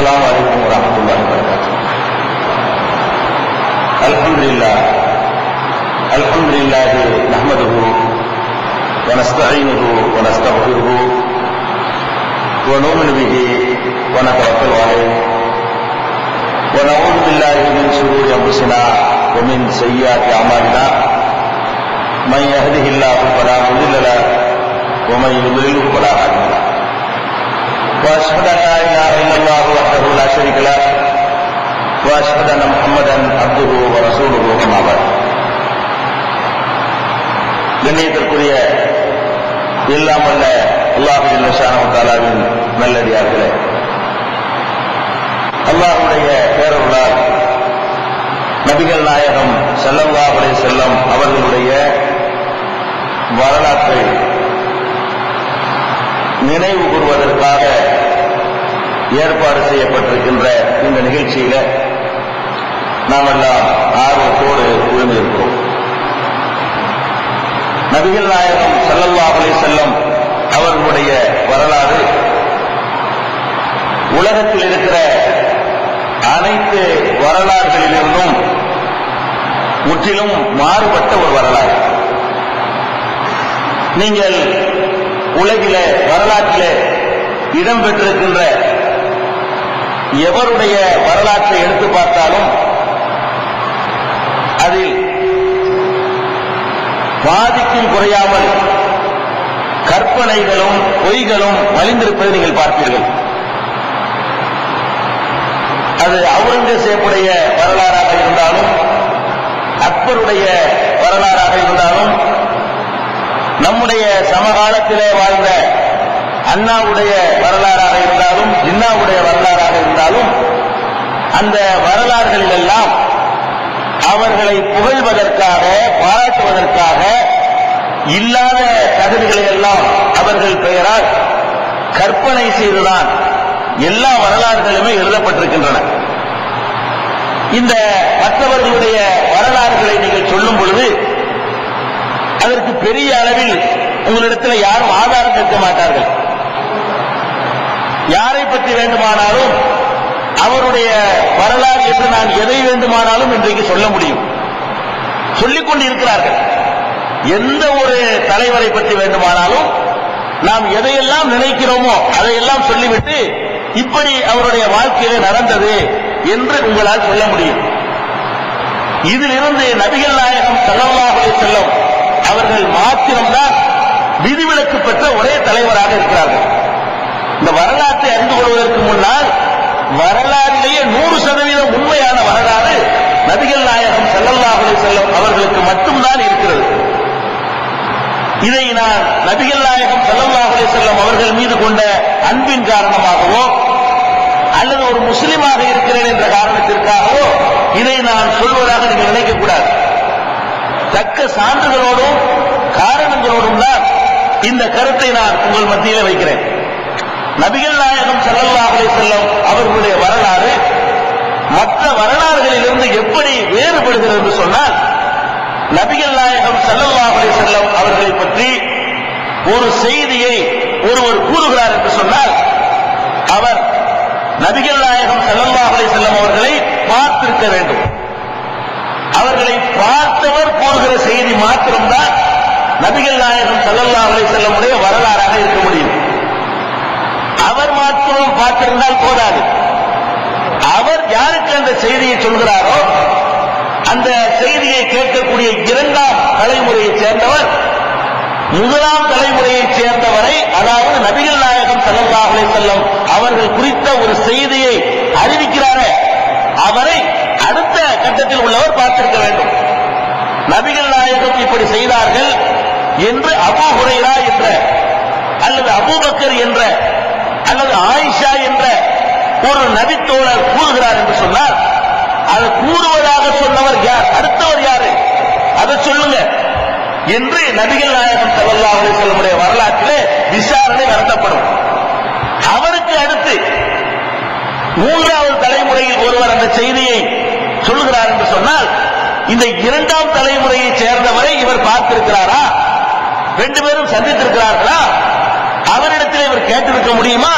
السلام عليكم ورحمة الله وبركاته الحمد لله الحمد لله نحمده ونستعينه ونستغفره ونؤمن به ونتوكل عليه ونعوذ بالله من شرور انفسنا ومن سيئات اعمالنا۔ من يهده الله فلا مضل له ومن يضلله فلا هادي له۔ واشهد ان لا اله الا الله وحده لا شريك له واشهد ان محمدا عبده ورسوله اما بعد கண்ணியத்திற்குரிய எல்லாம் வல்ல அல்லாஹு ஜல்லஷானு தாலாவின் நல்லடியார்களே அல்லாஹுடைய பேரருளால் நபிகள் நாயகம் ஸல்லல்லாஹு அலைஹி செல்லம் அவர்களுடைய வரலாற்றை நினைவு கூறுவதற்காக ஏற்பாடு செய்யப்பட்டிருக்கின்ற இந்த நிகழ்ச்சியில நாம் எல்லாம் ஆர்வத்தோடு குழுமியிருக்கிறோம். நபிகள் நாயகம் ஸல்லல்லாஹு அலைஹி செல்லம் அவர்களுடைய வரலாறு உலகத்தில் இருக்கிற அனைத்து வரலாறுகளிலிருந்தும் முற்றிலும் மாறுபட்ட ஒரு வரலாறு. நீங்கள் உலகில இடம் இடம்பெற்றிருக்கின்ற எவருடைய வரலாற்றை எடுத்து பார்த்தாலும் அதில் பாதிக்கும் குறையாமல் கற்பனைகளும் பொய்களும் மலிந்திருப்பதை நீங்கள் பார்ப்பீர்கள். அது அவுரங்கசேப்புடைய வரலாறாக இருந்தாலும் அக்பருடைய வரலாறாக இருந்தாலும் நம்முடைய சமகாலத்திலே வாழ்ந்த அண்ணாவுடைய வரலாறாக இருந்தாலும் ஜின்னாவுடைய வரலாறாக இருந்தாலும் அந்த வரலாறுகளில் எல்லாம் அவர்களை புகழ்வதற்காக பாராட்டுவதற்காக இல்லாத தகுதிகளை எல்லாம் அவர்கள் பெயரால் கற்பனை செய்துதான் எல்லா வரலாறுகளுமே எழுதப்பட்டிருக்கின்றன. இந்த மற்றவர்களுடைய வரலாறுகளை நீங்கள் சொல்லும் பொழுது அதற்கு பெரிய அளவில் உங்களிடத்தில் யாரும் ஆதாரம் கேட்க மாட்டார்கள். யாரை பற்றி வேண்டுமானாலும் அவருடைய வரலாறு என்று நான் எதை வேண்டுமானாலும் இன்றைக்கு சொல்ல முடியும். சொல்லிக் கொண்டிருக்கிறார்கள். எந்த ஒரு தலைவரை பற்றி வேண்டுமானாலும் நாம் எதையெல்லாம் நினைக்கிறோமோ அதையெல்லாம் சொல்லிவிட்டு இப்படி அவருடைய வாழ்க்கையிலே நடந்தது என்று உங்களால் சொல்ல முடியும். இதிலிருந்து நபிகள் நாயகம் ஸல்லல்லாஹு செல்லும் அவர்கள் மாத்திரம்தான் விதிவிலக்கு பெற்ற ஒரே தலைவராக இருக்கிறார்கள். இந்த வரலாற்றை அறிந்து கொள்வதற்கு முன்னால் வரலாறிலேயே நூறு சதவீதம் உண்மையான வரலாறு நபிகள் நாயகம் ஸல்லல்லாஹு செல்லும் அவர்களுக்கு மட்டும்தான் இருக்கிறது. இதை நான் நபிகள் நாயகம் ஸல்லல்லாஹு செல்லும் அவர்கள் மீது கொண்ட அன்பின் காரணமாகவோ அல்லது ஒரு முஸ்லிமாக இருக்கிறேன் என்ற காரணத்திற்காகவோ இதை நான் சொல்வதாக நீங்கள் நினைக்கக்கூடாது. தக்க சான்றுகளோடும் காரணங்களோடும் தான் இந்த கருத்தை நான் உங்கள் மத்தியில் வைக்கிறேன். நபிகள் நாயகம் ஸல்லல்லாஹு அலைஹி வஸல்லம் அவர்களுடைய வரலாறு மற்ற வரலாறுகளிலிருந்து எப்படி வேறுபடுகிறது என்று சொன்னால் நபிகள் நாயகம் ஸல்லல்லாஹு அலைஹி வஸல்லம் அவர்களை பற்றி ஒரு செய்தியை ஒருவர் கூறுகிறார் என்று சொன்னால் அவர் நபிகள் நாயகம் ஸல்லல்லாஹு அலைஹி செல்லம் அவர்களை பார்த்திருக்க வேண்டும். அவர்களை பார்த்தவர் கூறுகிற செய்தி மாத்திரம்தான் நபிகள் நாயகம் சல்லல்லா அலை செல்லமுடைய வரலாறாக இருக்க முடியும். அவர் மாத்திரம் பார்த்திருந்தால் போதாது. அவர் யாருக்கு அந்த செய்தியை சொல்கிறாரோ அந்த செய்தியை கேட்கக்கூடிய இரண்டாம் தலைமுறையைச் சேர்ந்தவர் முதலாம் தலைமுறையைச் சேர்ந்தவரை அதாவது நபிகள் நாயகம் ஸல்லல்லாஹு அலை செல்லம் அவர்கள் குறித்த ஒரு செய்தியை அறிவிக்கிறாரே அவரை பக்கத்தில் உள்ளவர் பார்த்திருக்க வேண்டும். நபிகள் நாயகம் இப்படி செய்தார்கள் என்று அபூ ஹுரைரா என்ற அல்லது அபூபக்கர் என்ற அல்லது ஆயிஷா என்ற ஒரு நபித்தோழர் கூறுகிறார் என்று சொன்னால் அது கூறுவதாக சொன்னவர் யார்? அடுத்தவர் யாரு? அதை சொல்லுங்க என்று நபிகள் நாயகம் ஸல்லல்லாஹு அலைஹி வஸல்லமுடைய வரலாற்றிலே விசாரணை நடத்தப்படும். அவருக்கு அடுத்து மூன்றாவது தலைமுறையில் ஒருவர் அந்த செய்தியை சொல்லுகிறார் என்று சொன்னால் இந்த இரண்டாம் தலைமுறையை சேர்ந்தவரை இவர் பார்த்திருக்கிறாரா? ரெண்டு பேரும் சந்தித்திருக்கிறார்களா? அவரிடத்தில் இவர் கேட்டிருக்க முடியுமா?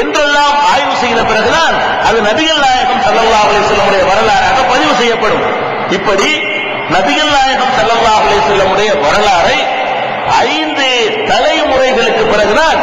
என்றெல்லாம் ஆய்வு செய்த பிறகுதான் அது நபிகள் நாயகம் ஸல்லல்லாஹு அலைஹி வஸல்லமுடைய வரலாறாக பதிவு செய்யப்படும். இப்படி நபிகள் நாயகம் ஸல்லல்லாஹு அலைஹி வஸல்லமுடைய வரலாறை ஐந்து தலைமுறைகளுக்கு பிறகுதான்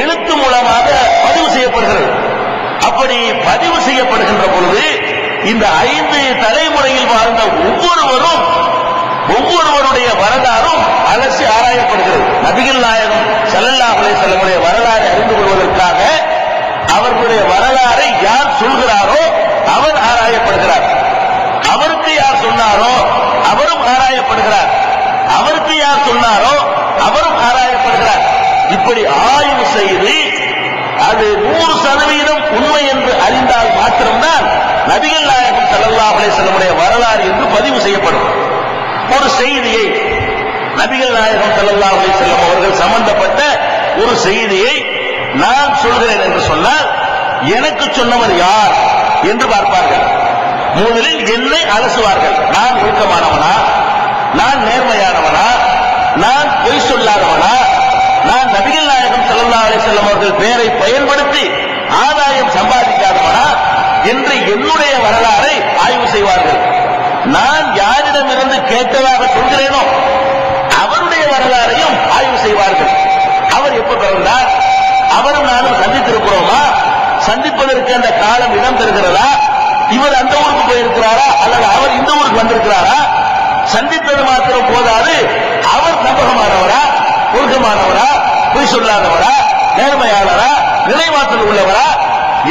எழுத்து மூலமாக பதிவு செய்யப்படுகிறது. அப்படி பதிவு செய்யப்படுகின்ற பொழுது இந்த ஐந்து தலைமுறையில் வாழ்ந்த ஒவ்வொருவரும் ஒவ்வொருவருடைய வரலாறும் அலசி ஆராயப்படுகிறது. நபிகள் நாயகம் ஸல்லல்லாஹு அலே செல்லமுடைய வரலாறு அறிந்து கொள்வதற்காக அவர்களுடைய வரலாறை யார் சொல்கிறாரோ அவர் ஆராயப்படுகிறார். அவருக்கு யார் சொன்னாரோ அவரும் ஆராயப்படுகிறார். அவருக்கு யார் சொன்னாரோ அவரும் ஆராயப்படுகிறார். இப்படி ஆய்வு செய்து அது நூறு சதவீதம் உண்மை என்று அறிந்தால் மாத்திரம்தான் நபிகள் நாயகம் ஸல்லல்லாஹு அலைஹி வஸல்லமுடைய வரலாறு என்று பதிவு செய்யப்படும். ஒரு செய்தியை நபிகள் நாயகம் ஸல்லல்லாஹு அலைஹி அவர்கள் சம்பந்தப்பட்ட ஒரு செய்தியை நான் சொல்கிறேன் என்று சொன்னால் எனக்கு சொன்னவர் யார் என்று பார்ப்பார்கள். முதலில் என்னை அலசுவார்கள். நான் ஒழுக்கமானவனா நான் நேர்மையானவனா? நான் பொய் சொல்லாதவனா? நான் நபிகள் நாயகம் ஸல்லல்லாஹு அலைஹி வஸல்லம் அவர்கள் பெயரை பயன்படுத்தி ஆதாயம் சம்பாதிக்காதவனா? என்று என்னுடைய வரலாறை ஆய்வு செய்வார்கள். நான் யாரிடமிருந்து கேட்டதாக சொல்கிறேனோ அவருடைய வரலாறையும் ஆய்வு செய்வார்கள். அவர் எப்ப பிறந்தார் அவரும் நானும் சந்தித்திருக்கிறோமா? சந்திப்பதற்கு அந்த காலம் இடம் தருகிறதா? இவர் அந்த ஊருக்கு போயிருக்கிறாரா? அல்லது அவர் இந்த ஊருக்கு வந்திருக்கிறாரா? சந்தித்தது மாத்திரம் போதாது. அவர் நம்பகமானவரா? ஒழுக்கமானவரா? பொய் சொல்லாதவரா? நேர்மையாளரா? நிலைமாற்றல் உள்ளவரா?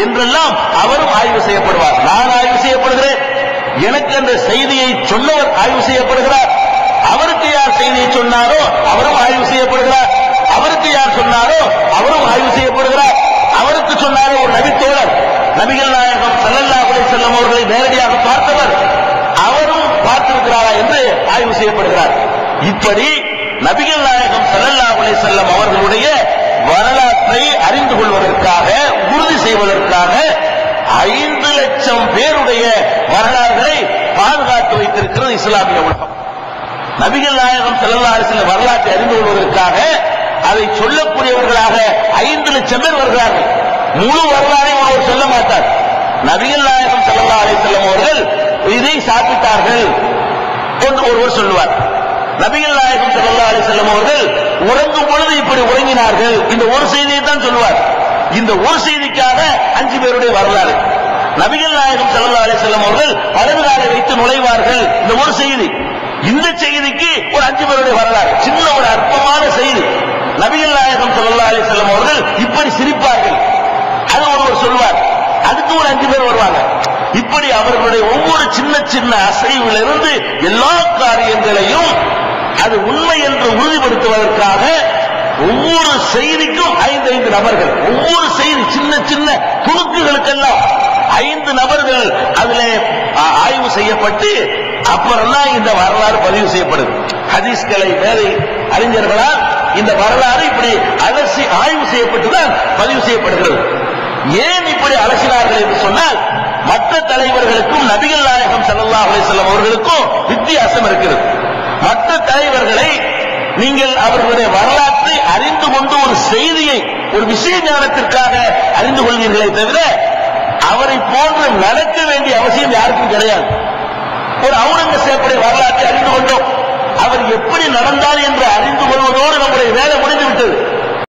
என்றெல்லாம் அவரும் ஆய்வு செய்யப்படுவார். நான் ஆய்வு செய்யப்படுகிறேன். எனக்கு அந்த செய்தியை சொன்னவர் ஆய்வு செய்யப்படுகிறார். அவருக்கு யார் செய்தியை சொன்னாரோ அவரும் ஆய்வு செய்யப்படுகிறார். அவருக்கு யார் சொன்னாரோ அவரும் ஆய்வு செய்யப்படுகிறார். அவருக்கு சொன்னாரோ ஒரு நபித்தோழர் நபிகள் நாயகம் சல்லல்லா அலைஹி செல்லம் அவர்களை நேரடியாக பார்த்தவர். அவரும் பார்த்திருக்கிறாரா என்று ஆய்வு செய்யப்படுகிறார். இப்படி நபிகள் நாயகம் சல்லல்லா அலைஹி செல்லம் அவர்களுடைய வரலாற்றை அறிந்து கொள்வதற்காக உறுதி செய்வதற்காக ஐந்து லட்சம் பேருடைய வரலாறுகளை பாதுகாத்து வைத்திருக்கிறது இஸ்லாமிய உலகம். நபிகள் நாயகம் செல்லல்லா அரசின் வரலாற்றை அறிந்து கொள்வதற்காக அதை சொல்லக்கூடியவர்களாக ஐந்து லட்சம் பேர் வருகிறார்கள். முழு வரலாறையும் அவர் சொல்ல மாட்டார். நபிகள் நாயகம் செல்லல்லா அலைஹி செல்லும் அவர்கள் இதை சாப்பிட்டார்கள் என்று ஒருவர் சொல்லுவார். நபிகள் நாயகம் செல்லல்லா அலைஹி வஸல்லம் அவர்கள் உறங்கும் பொழுது இப்படி உறங்கினார்கள். இந்த ஒரு செய்தியை தான் சொல்லுவார். இந்த ஒரு செய்திக்காக அஞ்சு பேருடைய வரலாறு. நபிகள் நாயகம் ஸல்லல்லாஹு அலி செல்லம் அவர்கள் படகுகாலை வைத்து நுழைவார்கள். இந்த ஒரு செய்தி. இந்த செய்திக்கு ஒரு அஞ்சு பேருடைய வரலாறு. சின்ன ஒரு அற்பமான செய்தி. நபிகள் நாயகம் ஸல்லல்லாஹு அலி செல்லம் அவர்கள் இப்படி சிரிப்பார்கள். அது ஒருவர் சொல்வார். அதுக்கு ஒரு அஞ்சு பேர் வருவாங்க. இப்படி அவர்களுடைய ஒவ்வொரு சின்ன சின்ன அசைவிலிருந்து எல்லா காரியங்களையும் அது உண்மை என்று உறுதிப்படுத்துவதற்காக ஒவ்வொரு செய்திக்கும் ஐந்து ஐந்து நபர்கள். ஒவ்வொரு செய்தி சின்ன சின்ன துணுக்குகளுக்கெல்லாம் ஐந்து நபர்கள் அதுல ஆய்வு செய்யப்பட்டு அப்புறம் தான் இந்த வரலாறு பதிவு செய்யப்படுது. ஹதீஸ்களை மேலை அறிஞர்களால் இந்த வரலாறு இப்படி அலசி ஆய்வு செய்யப்பட்டுதான் பதிவு செய்யப்படுகிறது. ஏன் இப்படி அலசினார்கள் என்று சொன்னால் மற்ற தலைவர்களுக்கும் நபிகள் நாயகம் செல்லல்லா அலைஹி அவர்களுக்கும் வித்தியாசம் இருக்கிறது. மற்ற தலைவர்களை நீங்கள் அவர்களுடைய வரலாற்றை அறிந்து கொண்டு ஒரு செய்தியை ஒரு விஷய ஞானத்திற்காக அறிந்து கொள்வீர்களே தவிர அவரை போன்று நடக்க வேண்டிய அவசியம் யாருக்கும் கிடையாது. ஒரு அவுரங்கசேப்புடைய வரலாற்றை அறிந்து கொண்டோம். அவர் எப்படி நடந்தார் என்று அறிந்து கொள்வதோடு நம்முடைய வேலை முடிந்துவிட்டது.